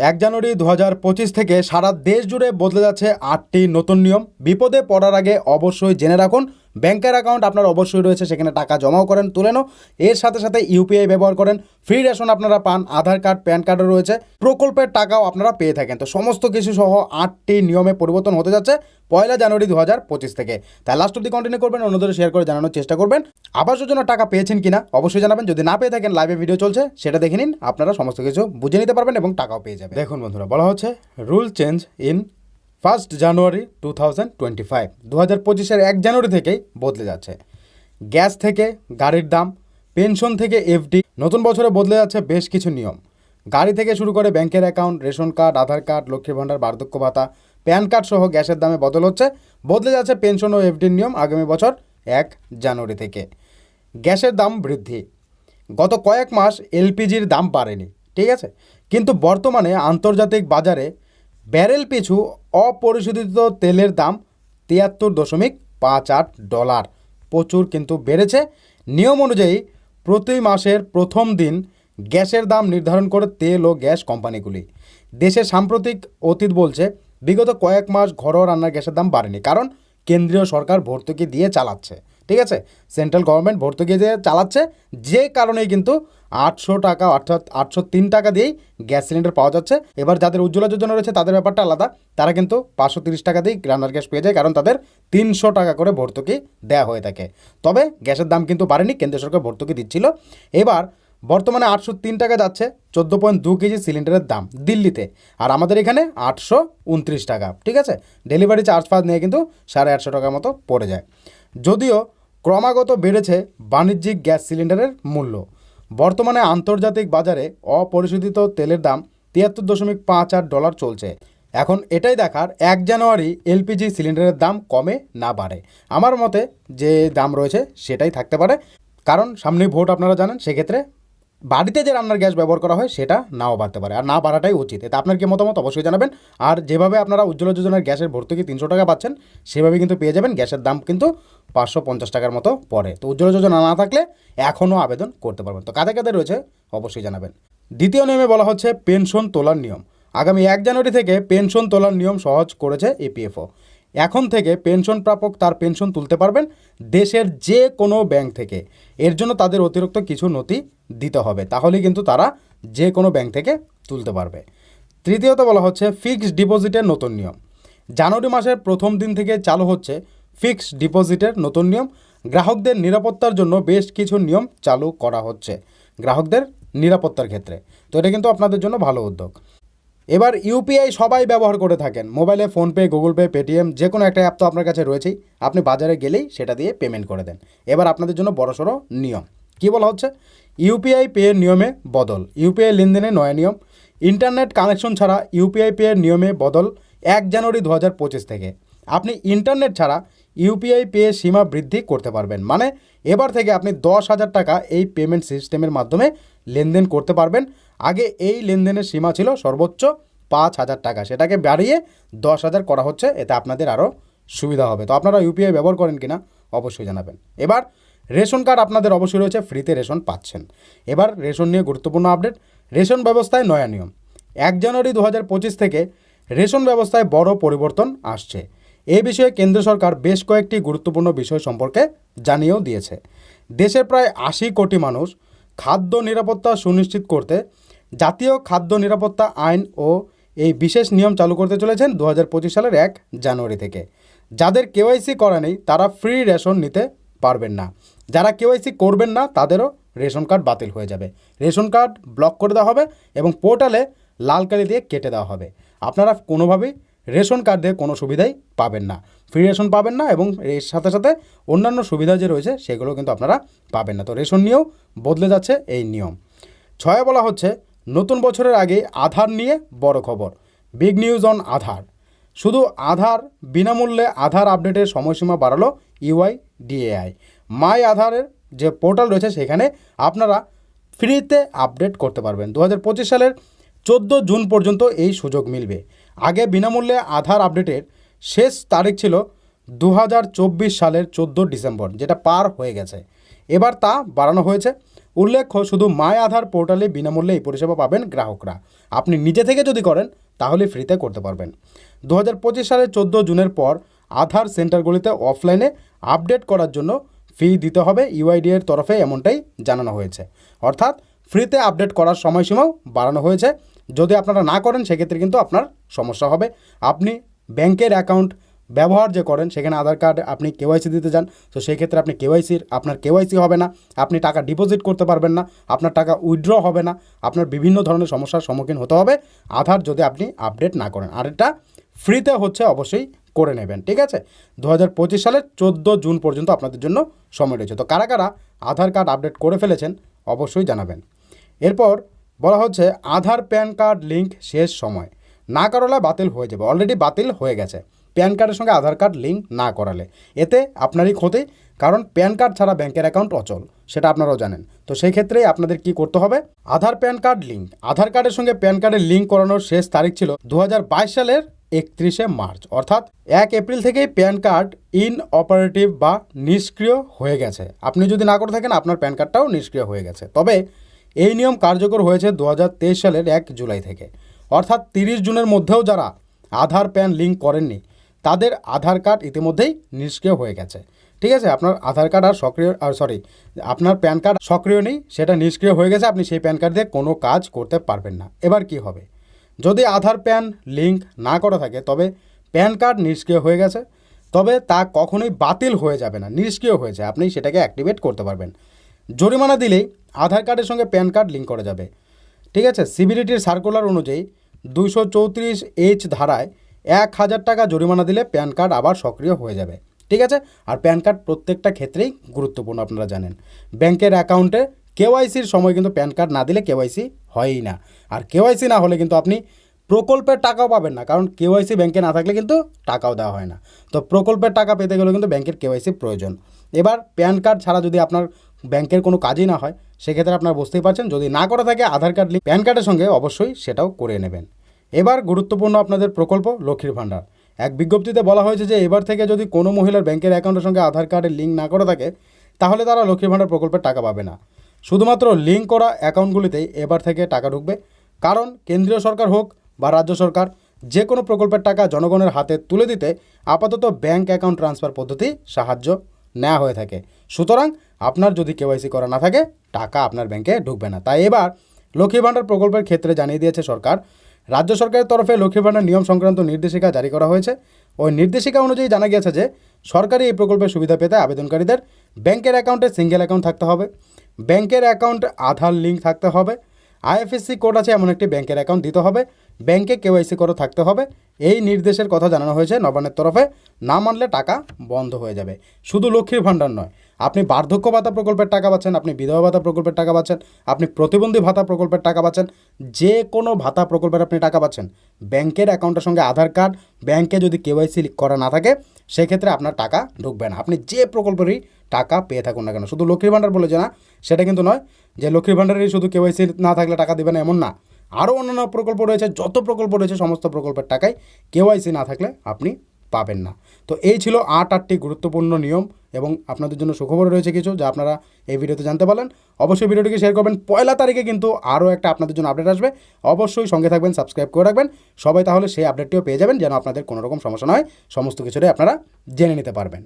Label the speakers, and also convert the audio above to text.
Speaker 1: এক জানুয়ারি দু পঁচিশ থেকে সারা দেশ জুড়ে বদলে যাচ্ছে আটটি নতুন নিয়ম। বিপদে পড়ার আগে অবশ্যই জেনে রাখুন ব্যাংকের অ্যাকাউন্ট আপনার অবশ্যই রয়েছে, সেখানে টাকা জমাও করেন, তুলে নো এর সাথে সাথে ইউপিআই ব্যবহার করেন। ফ্রি রেশন আপনারা পান, আধার কার্ড, প্যান কার্ডও রয়েছে। প্রকল্পের টাকাও আপনারা পেয়ে থাকেন। তো সমস্ত কিছু সহ আটটি নিয়মে পরিবর্তন হতে যাচ্ছে পয়লা জানুয়ারি দু পঁচিশ থেকে। তাই লাস্ট অব্দি কন্টিনিউ করবেন, অন্যদের শেয়ার করে জানানোর চেষ্টা করবেন। আবাস যোজনা টাকা পেয়েছেন কিনা, অবশ্যই জানাবেন। যদি না পেয়ে থাকেন লাইভে ভিডিও চলছে, সেটা দেখে নিন। আপনারা সমস্ত কিছু বুঝে নিতে পারবেন এবং টাকাও পেয়ে যাবেন। দেখুন বন্ধুরা, বলা হচ্ছে rule change in first January two thousand twenty five দু হাজার পঁচিশের এক জানুয়ারি থেকেই বদলে যাচ্ছে। গ্যাস থেকে, গাড়ির দাম, পেনশন থেকে এফডি, নতুন বছরে বদলে যাচ্ছে বেশ কিছু নিয়ম। গাড়ি থেকে শুরু করে ব্যাংকের account, ration card, Aadhaar card, লক্ষ্মীর ভাণ্ডার, বার্ধক্য ভাতা, প্যান কার্ড সহ গ্যাসের দামে বদল হচ্ছে। বদলে যাচ্ছে পেনশন ও এফডির নিয়ম আগামী বছর এক জানুয়ারি থেকে। গ্যাসের দাম বৃদ্ধি। গত কয়েক মাস এলপিজির দাম বাড়েনি, ঠিক আছে? কিন্তু বর্তমানে আন্তর্জাতিক বাজারে ব্যারেল পিছু অপরিশোধিত তেলের দাম তিয়াত্তর দশমিক পাঁচ আট ডলার। প্রচুর কিন্তু বেড়েছে। নিয়ম অনুযায়ী প্রতি মাসের প্রথম দিন গ্যাসের দাম নির্ধারণ করে তেল ও গ্যাস কোম্পানিগুলি। দেশের সাম্প্রতিক অতীত বলছে, বিগত কয়েক মাস ঘরোয়া রান্নার গ্যাসের দাম বাড়েনি, কারণ কেন্দ্রীয় সরকার ভর্তুকি দিয়ে চালাচ্ছে। ঠিক আছে? সেন্ট্রাল গভর্নমেন্ট ভর্তুকি দিয়ে চালাচ্ছে, যে কারণেই কিন্তু আটশো টাকা, অর্থাৎ আটশো তিন টাকা দিয়েই গ্যাস সিলিন্ডার পাওয়া যাচ্ছে। এবার যাদের উজ্জ্বলা যোজনা রয়েছে, তাদের ব্যাপারটা আলাদা। তারা কিন্তু পাঁচশো তিরিশ টাকা দিয়েই রান্নার গ্যাস পেয়ে যায়, কারণ তাদের তিনশো টাকা করে ভর্তুকি দেওয়া হয়ে থাকে। তবে গ্যাসের দাম কিন্তু বাড়েনি, কেন্দ্র সরকার ভর্তুকি দিচ্ছিল। এবার বর্তমানে আটশো তিন টাকা যাচ্ছে, চোদ্দ পয়েন্ট দু কেজি সিলিন্ডারের দাম দিল্লিতে। আর আমাদের এখানে আটশো উনত্রিশ টাকা, ঠিক আছে? ডেলিভারি চার্জ ফার্জ নিয়ে কিন্তু সাড়ে আটশো টাকার মতো পড়ে যায়। যদিও ক্রমাগত বেড়েছে বাণিজ্যিক গ্যাস সিলিন্ডারের মূল্য। বর্তমানে আন্তর্জাতিক বাজারে অপরিশোধিত তেলের দাম তিয়াত্তর দশমিক পাঁচ আট ডলার চলছে। এখন এটাই দেখার এক জানুয়ারি এলপিজি সিলিন্ডারের দাম কমে না বাড়ে। আমার মতে যে দাম রয়েছে সেটাই থাকতে পারে। কারণ সামনেই ভোট আপনারা জানেন, সেক্ষেত্রে বাড়িতে যে রান্নার গ্যাস ব্যবহার করা হয়, সেটা নাও বাড়তে পারে, আর না বাড়াটাই উচিত। এতে আপনার কি মতামত? অবশ্যই জানাবেন। আর যেভাবে আপনারা উজ্জ্বলা যোজনার গ্যাসের ভর্তুকি তিনশো টাকা পাচ্ছেন, সেভাবে কিন্তু পেয়ে যাবেন। গ্যাসের দাম কিন্তু পাঁচশো পঞ্চাশ টাকার মতো পড়ে। তো উজ্জ্বলা যোজনা না থাকলে এখনও আবেদন করতে পারবেন। তো কাদের কাদের রয়েছে? অবশ্যই জানাবেন। দ্বিতীয় নিয়মে বলা হচ্ছে, পেনশন তোলার নিয়ম। আগামী এক জানুয়ারি থেকে পেনশন তোলার নিয়ম সহজ করেছে ইপিএফও এখন থেকে পেনশন প্রাপক তার পেনশন তুলতে পারবেন দেশের যে কোনো ব্যাংক থেকে। এর জন্য তাদের অতিরিক্ত কিছু নথি দিতে হবে। তাহলেই কিন্তু তারা যে কোনো ব্যাংক থেকে তুলতে পারবে। তৃতীয়ত বলা হচ্ছে, ফিক্সড ডিপোজিটের নতুন নিয়ম। জানুয়ারি মাসের প্রথম দিন থেকে চালু হচ্ছে ফিক্সড ডিপোজিটের নতুন নিয়ম। গ্রাহকদের নিরাপত্তার জন্য বেশ কিছু নিয়ম চালু করা হচ্ছে গ্রাহকদের নিরাপত্তার ক্ষেত্রে। তো এটা কিন্তু আপনাদের জন্য ভালো উদ্যোগ। এবার ইউপিআই সবাই ব্যবহার করে থাকেন। মোবাইলে ফোনপে, গুগল পে, পেটিএম যে কোনো একটা অ্যাপ তো আপনার কাছে রয়েছেই। আপনি বাজারে গেলেই সেটা দিয়ে পেমেন্ট করে দেন। এবার আপনাদের জন্য বড়সড় নিয়ম। কি বলা হচ্ছে? ইউপিআই পেয়ের নিয়মে বদল। ইউপিআই লেনদেনে নয়া নিয়ম। ইন্টারনেট কানেকশন ছাড়া ইউপিআই পেয়ের নিয়মে বদল এক জানুয়ারি দু হাজার পঁচিশ থেকে। আপনি ইন্টারনেট ছাড়া ইউপিআই পে সীমা বৃদ্ধি করতে পারবেন। মানে এবার থেকে আপনি দশ হাজার টাকা এই পেমেন্ট সিস্টেমের মাধ্যমে লেনদেন করতে পারবেন। আগে এই লেনদেনের সীমা ছিল সর্বোচ্চ পাঁচ হাজার টাকা। সেটাকে বাড়িয়ে দশ হাজার করা হচ্ছে, এতে আপনাদের আরও সুবিধা হবে। তো আপনারা ইউপিআই ব্যবহার করেন কি না অবশ্যই জানাবেন। এবার রেশন কার্ড আপনাদের অবশ্যই রয়েছে, ফ্রিতে রেশন পাচ্ছেন। এবার রেশন নিয়ে গুরুত্বপূর্ণ আপডেট, রেশন ব্যবস্থায় নয়া নিয়ম। এক জানুয়ারি দু হাজার পঁচিশ থেকে রেশন ব্যবস্থায় বড় পরিবর্তন আসছে। এ বিষয়ে কেন্দ্র সরকার বেশ কয়েকটি গুরুত্বপূর্ণ বিষয় সম্পর্কে জানিয়েও দিয়েছে। দেশের প্রায় আশি কোটি মানুষ খাদ্য নিরাপত্তা সুনিশ্চিত করতে জাতীয় খাদ্য নিরাপত্তা আইন ও এই বিশেষ নিয়ম চালু করতে চলেছেন দু হাজার পঁচিশ সালের এক জানুয়ারি থেকে। যাদের কেওয়াইসি করা নেই, তারা ফ্রি রেশন নিতে পারবেন না। যারা কেওয়াইসি করবেন না, তাদেরও রেশন কার্ড বাতিল হয়ে যাবে। রেশন কার্ড ব্লক করে দেওয়া হবে এবং পোর্টালে লাল কালি দিয়ে কেটে দেওয়া হবে। আপনারা কোনোভাবেই রেশন কার্ড দিয়ে কোনো সুবিধাই পাবেন না। ফ্রি রেশন পাবেন না এবং এর সাথে সাথে অন্যান্য সুবিধা যে রয়েছে, সেগুলো কিন্তু আপনারা পাবেন না। তো রেশন নিয়েও বদলে যাচ্ছে এই নিয়ম। ছয়ে বলা হচ্ছে নতুন বছরের আগে আধার নিয়ে বড় খবর। বিগ নিউজ অন আধার শুধু আধার বিনামূল্যে আধার আপডেটের সময়সীমা বাড়ালো ইউআই ডিএআই মাই আধারের যে পোর্টাল রয়েছে সেখানে আপনারা ফ্রিতে আপডেট করতে পারবেন। দু হাজার পঁচিশ সালের চোদ্দ জুন পর্যন্ত এই সুযোগ মিলবে। আগে বিনামূল্যে আধার আপডেটের শেষ তারিখ ছিল দু হাজার চব্বিশ সালের চোদ্দ ডিসেম্বর, যেটা পার হয়ে গেছে। এবার তা বাড়ানো হয়েছে উল্লেখ্য, শুধু মাই আধার পোর্টালে বিনামূল্যে এই পরিষেবা পাবেন গ্রাহকরা। আপনি নিজে থেকে যদি করেন, তাহলে ফ্রিতে করতে পারবেন। দু হাজার পঁচিশ সালের চোদ্দ জুনের পর আধার সেন্টারগুলিতে অফলাইনে আপডেট করার জন্য ফি দিতে হবে ইউআইডি এর তরফে এমনটাই জানানো হয়েছে। অর্থাৎ ফ্রিতে আপডেট করার সময়সীমাও বাড়ানো হয়েছে। যদি আপনারা না করেন, সেক্ষেত্রে কিন্তু আপনার সমস্যা হবে। আপনি ব্যাংকের অ্যাকাউন্ট ব্যবহার যে করেন, সেখানে আধার কার্ড আপনি কেওয়াইসি দিতে যান। তো সেই ক্ষেত্রে আপনি কেওয়াইসির আপনার কেওয়াইসি হবে না। আপনি টাকা ডিপোজিট করতে পারবেন না। আপনার টাকা উইথড্র হবে না। আপনার বিভিন্ন ধরনের সমস্যার সম্মুখীন হতে হবে। আধার যদি আপনি আপডেট না করেন। আর এটা ফ্রিতে হচ্ছে অবশ্যই করে নেবেন। ঠিক আছে? দু হাজার পঁচিশ সালের চোদ্দ জুন পর্যন্ত আপনাদের জন্য সময় রয়েছে। তো কারা কারা আধার কার্ড আপডেট করে ফেলেছেন, অবশ্যই জানাবেন। এরপর বলা হচ্ছে, আধার প্যান কার্ড লিঙ্ক শেষ সময়। না করালে বাতিল হয়ে যাবে। অলরেডি বাতিল হয়ে গেছে। প্যান কার্ডের সঙ্গে আধার কার্ড লিঙ্ক না করালে। এতে আপনারই ক্ষতি, কারণ প্যান কার্ড ছাড়া ব্যাংকের অ্যাকাউন্ট অচল, সেটা আপনারাও জানেন। তো সেই ক্ষেত্রে আপনাদের কি করতে হবে? Aadhaar PAN card link Aadhaar কার্ডের সঙ্গে প্যান কার্ডের লিঙ্ক করানোর শেষ তারিখ ছিল দু হাজার বাইশ সালের একত্রিশে মার্চ। অর্থাৎ এক এপ্রিল থেকেই প্যান কার্ড ইন অপারেটিভ বা নিষ্ক্রিয় হয়ে গেছে। আপনি যদি না করে থাকেন, আপনার প্যান কার্ডটাও নিষ্ক্রিয় হয়ে গেছে। তবে এই নিয়ম কার্যকর হয়েছে দু হাজার তেইশ সালের এক জুলাই থেকে। অর্থাৎ তিরিশ জুনের মধ্যেও যারা আধার প্যান লিঙ্ক করেননি তাদের আধার কার্ড ইতিমধ্যেই নিষ্ক্রিয় হয়ে গেছে। ঠিক আছে? আপনার আধার কার্ড আর সক্রিয়, আর সরি আপনার প্যান কার্ড সক্রিয় নেই, সেটা নিষ্ক্রিয় হয়ে গেছে, আপনি সেই প্যান কার্ড দিয়ে কোনো কাজ করতে পারবেন না। এবার কি হবে? যদি আধার প্যান লিঙ্ক না করা থাকে, তবে প্যান কার্ড নিষ্ক্রিয় হয়ে গেছে, তবে তা কখনোই বাতিল হয়ে যাবে না, নিষ্ক্রিয় হয়েছে আপনি সেটাকে অ্যাক্টিভেট করতে পারবেন। জরিমানা দিলেই আধার কার্ডের সঙ্গে প্যান কার্ড লিঙ্ক করা যাবে। ঠিক আছে? সিবিডিটির সার্কুলার অনুযায়ী দুশো চৌত্রিশ এইচ ধারায় এক হাজার টাকা জরিমানা দিলে প্যান কার্ড আবার সক্রিয় হয়ে যাবে। ঠিক আছে? আর প্যান কার্ড প্রত্যেকটা ক্ষেত্রেই গুরুত্বপূর্ণ আপনারা জানেন। ব্যাংকের অ্যাকাউন্টে কেওয়াইসির সময় কিন্তু প্যান কার্ড না দিলে কেওয়াইসি হয়ই না। আর কেওয়াইসি না হলে কিন্তু আপনি প্রকল্পের টাকাও পাবেন না, কারণ কেওয়াইসি ব্যাংকে না থাকলে কিন্তু টাকাও দেওয়া হয় না। তো প্রকল্পের টাকা পেতে গেলেও কিন্তু ব্যাংকের কেওয়াইসি প্রয়োজন। এবার প্যান কার্ড ছাড়া যদি আপনার ব্যাংকের কোনো কাজই না হয়, সেক্ষেত্রে আপনারা বুঝতেই পারছেন, যদি না করা থাকে আধার কার্ড লিঙ্ক প্যান কার্ডের সঙ্গে অবশ্যই সেটাও করে নেবেন। এবার গুরুত্বপূর্ণ আপনাদের প্রকল্প লক্ষ্মীর ভাণ্ডার। এক বিজ্ঞপ্তিতে বলা হয়েছে যে, এবার থেকে যদি কোনো মহিলার ব্যাংকের অ্যাকাউন্টের সঙ্গে আধার কার্ডের লিঙ্ক না করা থাকে, তাহলে তারা লক্ষ্মীর ভাণ্ডার প্রকল্পের টাকা পাবে না। শুধুমাত্র লিঙ্ক করা অ্যাকাউন্টগুলিতেই এবার থেকে টাকা ঢুকবে। কারণ কেন্দ্রীয় সরকার হোক বা রাজ্য সরকার, যে কোনো প্রকল্পের টাকা জনগণের হাতে তুলে দিতে আপাতত ব্যাংক অ্যাকাউন্ট ট্রান্সফার পদ্ধতি সাহায্য নেওয়া হয়ে থাকে। সুতরাং আপনার যদি কেওয়াইসি করা না থাকে, টাকা আপনার ব্যাংকে ঢুকবে না। তাই এবার লক্ষ্মী ভাণ্ডার প্রকল্পের ক্ষেত্রে জানিয়ে দিয়েছে সরকার রাজ্য সরকারের তরফে লক্ষ্মী ভাণ্ডার নিয়ম সংক্রান্ত নির্দেশিকা জারি করা হয়েছে। ওই নির্দেশিকা অনুযায়ী জানা গিয়েছে যে, সরকারি এই প্রকল্পের সুবিধা পেতে আবেদনকারীদের ব্যাংকের অ্যাকাউন্টে সিঙ্গেল অ্যাকাউন্ট থাকতে হবে। ব্যাংকের অ্যাকাউন্ট আধার লিঙ্ক থাকতে হবে। আইএফএসসি কোড আছে এমন একটি ব্যাংকের অ্যাকাউন্ট দিতে হবে। ব্যাংকে কেওয়াইসি করে থাকতে হবে। এই নির্দেশের কথা জানানো হয়েছে নবান্নের তরফে। না মানলে টাকা বন্ধ হয়ে যাবে। শুধু লক্ষ্মীর ভাণ্ডার নয় আপনি বার্ধক্য ভাতা প্রকল্পের টাকা পাচ্ছেন, আপনি বিধবা ভাতা প্রকল্পের টাকা পাচ্ছেন, আপনি প্রতিবন্ধী ভাতা প্রকল্পের টাকা পাচ্ছেন, যে কোনো ভাতা প্রকল্পের আপনি টাকা পাচ্ছেন। ব্যাংকের অ্যাকাউন্টের সঙ্গে আধার কার্ড, ব্যাংকে যদি কেওয়াইসি করা না থাকে, সেক্ষেত্রে আপনার টাকা ঢুকবে না। আপনি যে প্রকল্পেরই টাকা পেয়ে থাকুন না কেন, শুধু লক্ষ্মীর ভাণ্ডার বলে যে না, সেটা কিন্তু নয় যে লক্ষ্মীর ভাণ্ডারেরই শুধু কেওয়াইসি না থাকলে টাকা দেবে না, এমন না। আরও অন্যান্য প্রকল্প রয়েছে, যত প্রকল্প রয়েছে, সমস্ত প্রকল্পের টাকায় কেওয়াইসি না থাকলে আপনি পাবেন না। তো এই ছিল আট আটটি গুরুত্বপূর্ণ নিয়ম। এবং আপনাদের জন্য সুখবর রয়েছে কিছু যা আপনারা এই ভিডিওতে জানতে পারলেন। অবশ্যই ভিডিওটিকে শেয়ার করবেন। পয়লা তারিখে কিন্তু আরও একটা আপনাদের জন্য আপডেট আসবে। অবশ্যই সঙ্গে থাকবেন সাবস্ক্রাইব করে রাখবেন। সবাই তাহলে সেই আপডেটটিও পেয়ে যাবেন যেন আপনাদের কোনো রকম সমস্যা নয় সমস্ত কিছুটাই আপনারা জেনে নিতে পারবেন।